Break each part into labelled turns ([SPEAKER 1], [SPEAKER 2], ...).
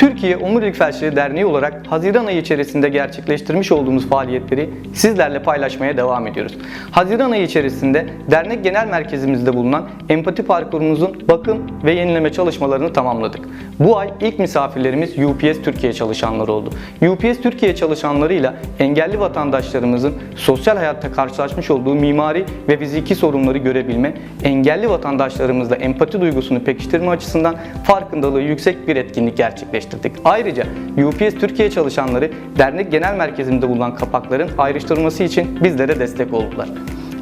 [SPEAKER 1] Türkiye Omurilik Felçleri Derneği olarak Haziran ayı içerisinde gerçekleştirmiş olduğumuz faaliyetleri sizlerle paylaşmaya devam ediyoruz. Haziran ayı içerisinde dernek genel merkezimizde bulunan empati parkurumuzun bakım ve yenileme çalışmalarını tamamladık. Bu ay ilk misafirlerimiz UPS Türkiye çalışanları oldu. UPS Türkiye çalışanlarıyla engelli vatandaşlarımızın sosyal hayatta karşılaşmış olduğu mimari ve fiziki sorunları görebilme, engelli vatandaşlarımızla empati duygusunu pekiştirme açısından farkındalığı yüksek bir etkinlik gerçekleştirdik. Ayrıca UPS Türkiye çalışanları dernek genel merkezinde bulunan kapakların ayrıştırılması için bizlere destek oldular.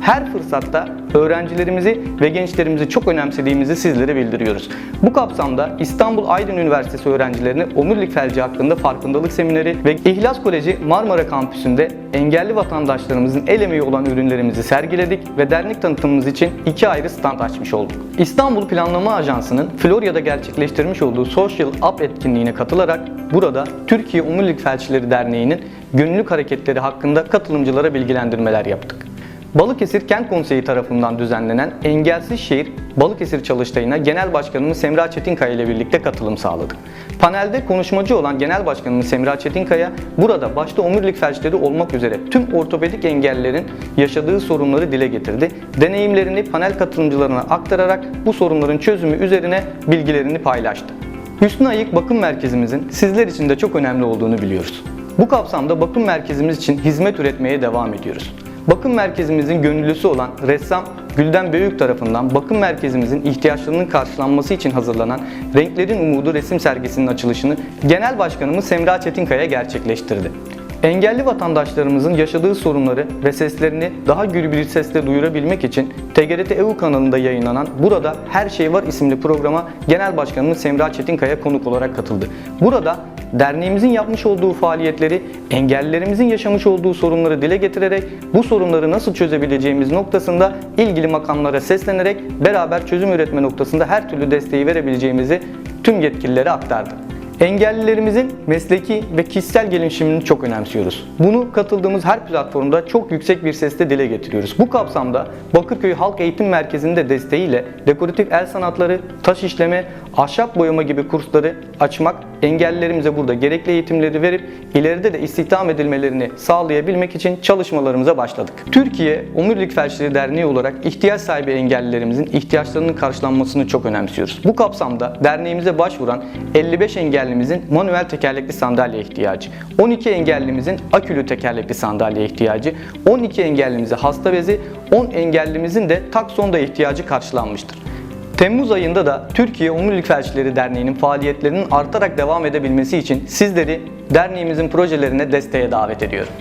[SPEAKER 1] Her fırsatta öğrencilerimizi ve gençlerimizi çok önemsediğimizi sizlere bildiriyoruz. Bu kapsamda İstanbul Aydın Üniversitesi öğrencilerine omurilik felci hakkında farkındalık semineri ve İhlas Koleji Marmara Kampüsü'nde engelli vatandaşlarımızın el emeği olan ürünlerimizi sergiledik ve dernek tanıtımımız için iki ayrı stand açmış olduk. İstanbul Planlama Ajansı'nın Florya'da gerçekleştirmiş olduğu Social Up etkinliğine katılarak burada Türkiye Omurilik Felçleri Derneği'nin gönüllülük hareketleri hakkında katılımcılara bilgilendirmeler yaptık. Balıkesir Kent Konseyi tarafından düzenlenen Engelsiz Şehir Balıkesir Çalıştayı'na Genel Başkanımız Semra Çetinkaya ile birlikte katılım sağladık. Panelde konuşmacı olan Genel Başkanımız Semra Çetinkaya burada başta omurilik felçleri olmak üzere tüm ortopedik engellilerin yaşadığı sorunları dile getirdi. Deneyimlerini panel katılımcılarına aktararak bu sorunların çözümü üzerine bilgilerini paylaştı. Hüsnü Ayık Bakım Merkezimizin sizler için de çok önemli olduğunu biliyoruz. Bu kapsamda bakım merkezimiz için hizmet üretmeye devam ediyoruz. Bakım merkezimizin gönüllüsü olan ressam Gülden Büyük tarafından bakım merkezimizin ihtiyaçlarının karşılanması için hazırlanan Renklerin Umudu resim sergisinin açılışını Genel Başkanımız Semra Çetinkaya gerçekleştirdi. Engelli vatandaşlarımızın yaşadığı sorunları ve seslerini daha gür bir sesle duyurabilmek için TGRT EU kanalında yayınlanan Burada Her Şey Var isimli programa Genel Başkanımız Semra Çetinkaya konuk olarak katıldı. Burada derneğimizin yapmış olduğu faaliyetleri, engellilerimizin yaşamış olduğu sorunları dile getirerek bu sorunları nasıl çözebileceğimiz noktasında ilgili makamlara seslenerek beraber çözüm üretme noktasında her türlü desteği verebileceğimizi tüm yetkililere aktardı. Engellilerimizin mesleki ve kişisel gelişimini çok önemsiyoruz. Bunu katıldığımız her platformda çok yüksek bir sesle dile getiriyoruz. Bu kapsamda Bakırköy Halk Eğitim Merkezi'nde desteğiyle dekoratif el sanatları, taş işleme, ahşap boyama gibi kursları açmak, engellilerimize burada gerekli eğitimleri verip ileride de istihdam edilmelerini sağlayabilmek için çalışmalarımıza başladık. Türkiye Omurilik Felçleri Derneği olarak ihtiyaç sahibi engellilerimizin ihtiyaçlarının karşılanmasını çok önemsiyoruz. Bu kapsamda derneğimize başvuran 55 engellimizin manuel tekerlekli sandalye ihtiyacı, 12 engellimizin akülü tekerlekli sandalye ihtiyacı, 12 engellimize hasta bezi, 10 engellimizin de taksonda ihtiyacı karşılanmıştır. Temmuz ayında da Türkiye Omurilik Felçleri Derneği'nin faaliyetlerinin artarak devam edebilmesi için sizleri derneğimizin projelerine desteğe davet ediyorum.